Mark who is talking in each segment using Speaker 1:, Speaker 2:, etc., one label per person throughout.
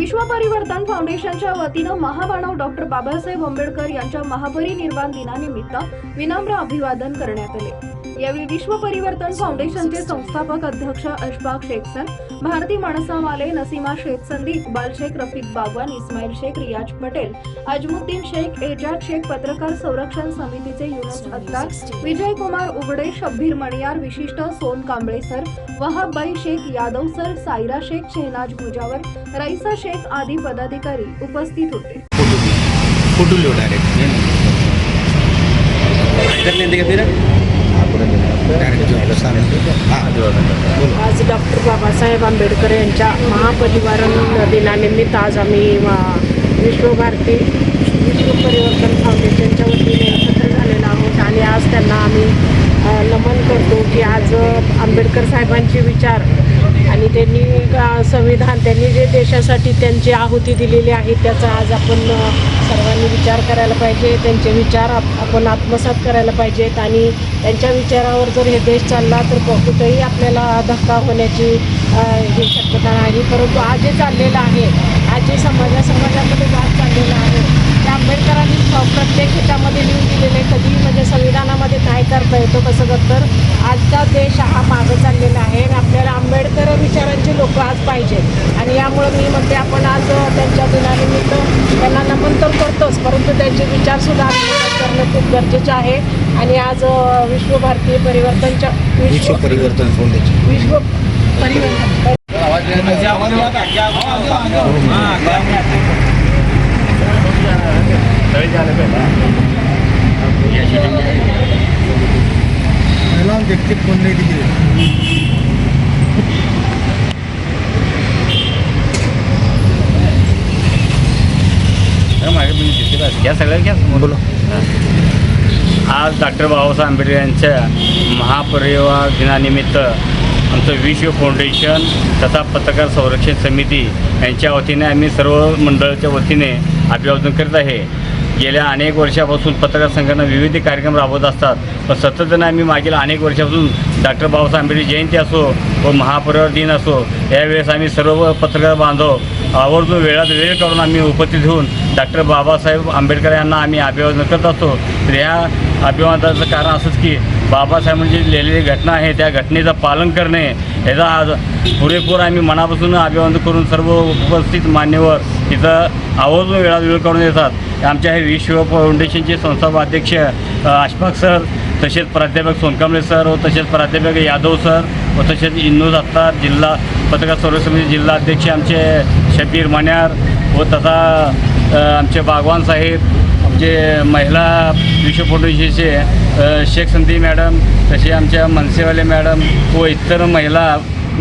Speaker 1: विश्व परिवर्तन फाउंडेशनच्या वतीनं महामानव डॉक्टर बाबासाहेब आंबेडकर यांच्या महापरिनिर्वाण दिनानिमित्त विनम्र अभिवादन करण्यात आले. यावेळी विश्व परिवर्तन फाउंडेशनचे संस्थापक अध्यक्ष अशफाक शेखसन भारती माणसामाले नसीमा शेख संदी इक्बाल शेख रफिक बागवान इस्माईल शेख रियाज पटेल अजमुद्दीन शेख एजाज शेख पत्रकार संरक्षण समितीचे युनुस अत्तार विजय कुमार उघडे शब्बीर मणियार विशिष्ट सोन कांबळे सर वहाबबाई शेख यादव सर सायरा शेख शहनाज मुजावर रईसा शेख आदी पदाधिकारी उपस्थित होते.
Speaker 2: फोटो लो डायरेक्ट
Speaker 3: आज डॉक्टर बाबासाहेब आंबेडकर यांच्या महापरिवारण दिनानिमित्त आज आम्ही विश्वभारती विश्व परिवर्तन फाउंडेशनच्या वतीने एकत्र झालेलो आहोत आणि आज त्यांना आम्ही नमन करतो की आज आंबेडकर साहेबांचे विचार आणि त्यांनी संविधान त्यांनी जे देशासाठी त्यांची आहुती दिलेली आहे त्याचा आज आपण सर्वांनी विचार करायला पाहिजे. त्यांचे विचार आप- आपण आत्मसात करायला पाहिजेत. आणि त्यांच्या विचारावर जर हे देश चालला तर क- कुठेही आपल्याला धक्का होण्याची ही शक्यता नाही परंतु आज जे चाललेलं आहे आज जे समाजा समाजामध्ये वाद चाललेला आहे ते आंबेडकरांनी ह्याच्यामध्ये लिहून दिलेले कधी म्हणजे संविधानामध्ये काय करता येतो कसं तर आजचा देश हा मागं चाललेला आहे आणि आपल्याला आंबेडकर विचारांचे लोक आज पाहिजेत. आणि यामुळं मी म्हणते आपण आज त्यांच्या दिनानिमित्त त्यांना नमन तर करतोच परंतु त्यांचे विचारसुद्धा आत्मसात करणं खूप गरजेचं आहे. आणि आज विश्व भारतीय परिवर्तनच्या
Speaker 2: विश्व परिवर्तन
Speaker 3: विश्व परिवर्तन
Speaker 2: पहला हम देखते फोन नहीं
Speaker 4: घ्या सगळं घ्या
Speaker 2: बोलो
Speaker 4: आज डॉक्टर बाबासाहेब आंबेडकर यांच्या महापरिवार दिनानिमित्त आमचं विश्व फाउंडेशन तथा पत्रकार संरक्षण समिती यांच्या वतीने आम्ही सर्व मंडळाच्या वतीने अभिवादन करीत आहे. गेल्या अनेक वर्षापासून पत्रकार संघटना विविध कार्यक्रम राबवत असतात. पण सातत्यानं आम्ही मागील अनेक वर्षापासून डॉक्टर बाबासाहेब आंबेडकर जयंती असो व महापरिवार दिन असो यावेळेस आम्ही सर्व पत्रकार बांधव आवर्जून वेळात वेळ काढून आम्ही उपस्थित होऊन डॉक्टर बाबासाहेब आंबेडकर यांना आम्ही अभिवादन करत असतो. तर ह्या अभिवादनाचं कारण असंच की बाबासाहेबांची म्हणजे लिहिलेली घटना आहे त्या घटनेचं पालन करणे याचा आज पुरेपूर आम्ही मनापासून अभिवादन करून सर्व उपस्थित मान्यवर तिथं आवर्जून वेळात वेळ करून येतात. आमच्या हे विश्व फाउंडेशनचे संस्थापक अध्यक्ष आशफाक सर तसेच प्राध्यापक सोनकांबळे सर व तसेच प्राध्यापक यादव सर व तसेच इंदू दत्तार जिल्हा पत्रकार संरक्षण समिती जिल्हा अध्यक्ष आमचे शबीर मण्यार व तथा आमचे बागवान साहेब जे महिला विश्व फाउंडेशनचे शेख संधी मॅडम तसे आमच्या मनसेवाले मॅडम व इतर महिला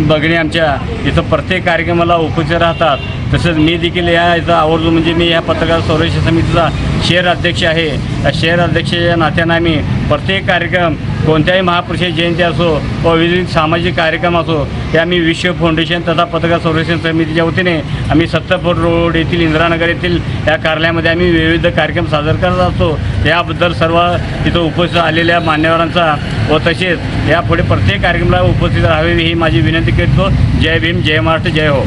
Speaker 4: बघणी आमच्या इथं प्रत्येक कार्यक्रमाला उपस्थित राहतात. तसंच मी देखील या इथं आवडतो म्हणजे मी या पत्रकार संरक्षण समितीचा शहर अध्यक्ष आहे. या शहर अध्यक्षाच्या नात्यानं आम्ही प्रत्येक कार्यक्रम कोणत्याही महापुरुषाची जयंती असो व विविध सामाजिक कार्यक्रम असो ते आम्ही विश्व फाउंडेशन तथा पत्रकार संरक्षण समितीच्या वतीने आम्ही सत्तपूर रोड येथील इंद्रानगर येथील या कार्यालयामध्ये आम्ही विविध कार्यक्रम सादर करत असतो. याबद्दल सर्व तिथं उपस्थित आलेल्या मान्यवरांचा व तसेच यापुढे प्रत्येक कार्यक्रमाला उपस्थित राहावे ही माझी विनंती करतो. जय भीम जय महाराष्ट्र जय हो.